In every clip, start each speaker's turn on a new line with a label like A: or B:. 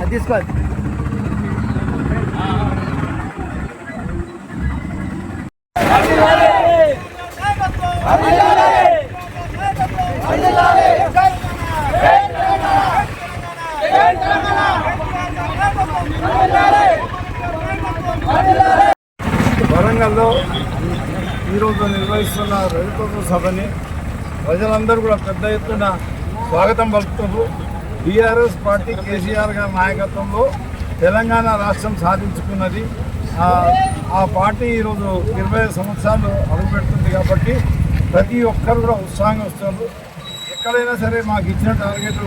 A: అది తీసుకోవాలి
B: వరంగల్లో ఈరోజు నిర్వహిస్తున్న రైతు సభని ప్రజలందరూ కూడా పెద్ద ఎత్తున స్వాగతం పలుకుతున్నారు బీఆర్ఎస్ పార్టీ కేసీఆర్ గారి నాయకత్వంలో తెలంగాణ రాష్ట్రం సాధించుకున్నది. ఆ, పార్టీ ఈరోజు ఇరవై సంవత్సరాలు అడుగుపెడుతుంది కాబట్టి ప్రతి ఒక్కరు కూడా ఉత్సాహంగా వస్తున్నారు. ఎక్కడైనా సరే మాకు ఇచ్చిన టార్గెట్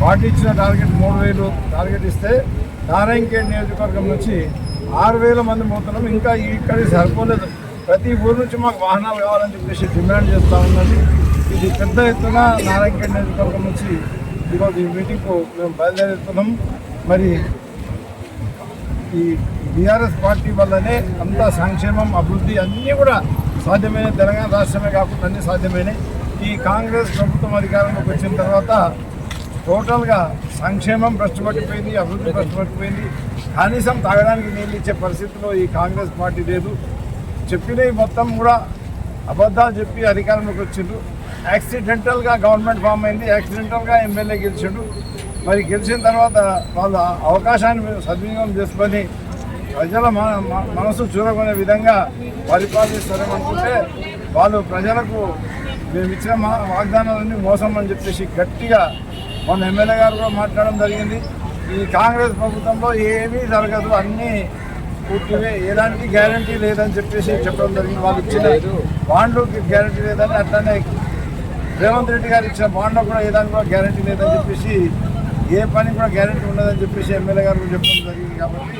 B: పార్టీ ఇచ్చిన టార్గెట్ మూడు వేలు టార్గెట్ ఇస్తే నారాయణఖేడ్ నియోజకవర్గం నుంచి ఆరు వేల మంది పోతున్నాం. ఇంకా ఇక్కడికి సరిపోలేదు. ప్రతి ఊరు నుంచి మాకు వాహనాలు కావాలని చెప్పేసి డిమాండ్ చేస్తూ ఉన్నది. ఇది పెద్ద ఎత్తున నారాయణఖేడ్ నియోజకవర్గం నుంచి ఈరోజు ఈ మీటింగ్కు మేము బయలుదేరుతున్నాం. మరి ఈ బీఆర్ఎస్ పార్టీ వల్లనే అంతా సంక్షేమం అభివృద్ధి అన్నీ కూడా సాధ్యమైన తెలంగాణ రాష్ట్రమే కాకుండా అన్నీ సాధ్యమైనవి ఈ కాంగ్రెస్ ప్రభుత్వం అధికారంలోకి వచ్చిన తర్వాత టోటల్గా సంక్షేమం భ్రష్టపట్టిపోయింది అభివృద్ధి భ్రష్టపట్టిపోయింది కనీసం తాగడానికి నీళ్ళు ఇచ్చే పరిస్థితిలో ఈ కాంగ్రెస్ పార్టీ లేదు. చెప్పినవి మొత్తం కూడా అబద్ధాలు చెప్పి అధికారంలోకి వచ్చిండు యాక్సిడెంటల్గా గవర్నమెంట్ ఫామ్ అయింది. యాక్సిడెంటల్గా ఎమ్మెల్యే గెలిచిండు. మరి గెలిచిన తర్వాత వాళ్ళ అవకాశాన్ని సద్వినియోగం చేసుకొని ప్రజల మన- మనసు చూరకునే విధంగా పరిపాలిస్తారనుకుంటే వాళ్ళు ప్రజలకు మేము ఇచ్చిన మా వాగ్దానాలన్నీ మోసం అని చెప్పేసి గట్టిగా మన ఎమ్మెల్యే గారు కూడా మాట్లాడడం జరిగింది. ఈ కాంగ్రెస్ ప్రభుత్వంలో ఏమీ జరగదు. అన్నీ పూర్తివే. ఎలాంటి గ్యారంటీ లేదని చెప్పేసి చెప్పడం జరిగింది. వాళ్ళు ఇచ్చిన బాండ్లకి గ్యారంటీ లేదని అట్లనే రేవంత్ రెడ్డి గారు ఇచ్చిన బాండ్లో కూడా ఏదానికి కూడా గ్యారంటీ లేదని చెప్పేసి ఏ పని కూడా గ్యారంటీ ఉండదని చెప్పేసి ఎమ్మెల్యే గారు కూడా చెప్పడం జరిగింది కాబట్టి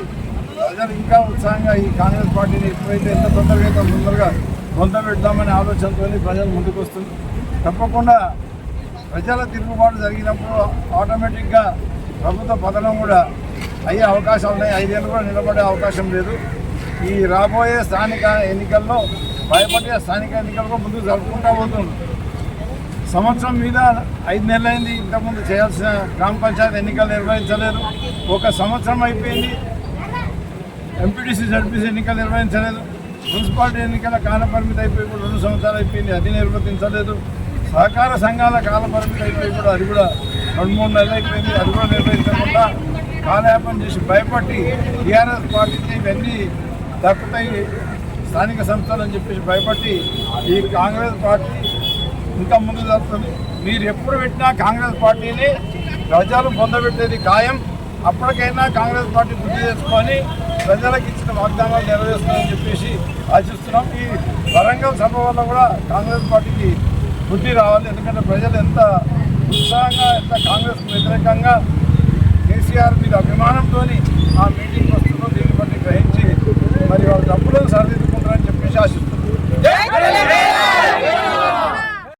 B: ప్రజలు ఇంకా ఉత్సాహంగా ఈ కాంగ్రెస్ పార్టీని ఎప్పుడైతే ఎంత తొందరగా అయితే తొందరగా పొంద పెడదామనే ఆలోచనతో ప్రజలు ముందుకు వస్తుంది తప్పకుండా ప్రజల తిరుగుబాటు జరిగినప్పుడు ఆటోమేటిక్గా ప్రభుత్వ పతనం కూడా అయ్యే అవకాశాలు ఉన్నాయి. ఐదేళ్ళు కూడా నిలబడే అవకాశం లేదు. ఈ రాబోయే స్థానిక ఎన్నికల్లో భయపడే స్థానిక ఎన్నికలకు ముందు జరుపుకుంటా పోతుంది సంవత్సరం మీద ఐదు నెలలైంది ఇంతకుముందు చేయాల్సిన గ్రామ పంచాయతీ ఎన్నికలు నిర్వహించలేదు. ఒక సంవత్సరం అయిపోయింది. ఎంపీటీసీ జడ్పీసీ ఎన్నికలు నిర్వహించలేదు. మున్సిపాలిటీ ఎన్నికల కాలపరిమితి అయిపోయి కూడా రెండు సంవత్సరాలు అయిపోయింది. అది నిర్వర్తించలేదు. సహకార సంఘాల కాలపరిమితి అయిపోయి కూడా అది కూడా రెండు మూడు నెలలు అయిపోయింది అది కూడా నిర్వహించకుండా కాలయాపన చేసి భయపట్టి టీఆర్ఎస్ పార్టీకి ఇవన్నీ దక్కుతాయి స్థానిక సంస్థలు అని చెప్పేసి భయపట్టి ఈ కాంగ్రెస్ పార్టీ ఇంకా ముందు జరుగుతుంది. మీరు ఎప్పుడు పెట్టినా కాంగ్రెస్ పార్టీని ప్రజలు పొందబెట్టేది ఖాయం. అప్పటికైనా కాంగ్రెస్ పార్టీ గుర్తు చేసుకొని ప్రజలకు ఇచ్చిన వాగ్దానాలు నెరవేరుస్తుందని చెప్పేసి ఆశిస్తున్నాం. ఈ వరంగల్ సభ వల్ల కూడా కాంగ్రెస్ పార్టీకి బుద్ధి రావాలి. ఎందుకంటే ప్రజలు ఎంత ఉత్సాహంగా ఎంత కాంగ్రెస్ వ్యతిరేకంగా కేసీఆర్ మీద అభిమానంతో ఆ మీటింగ్ వస్తుందో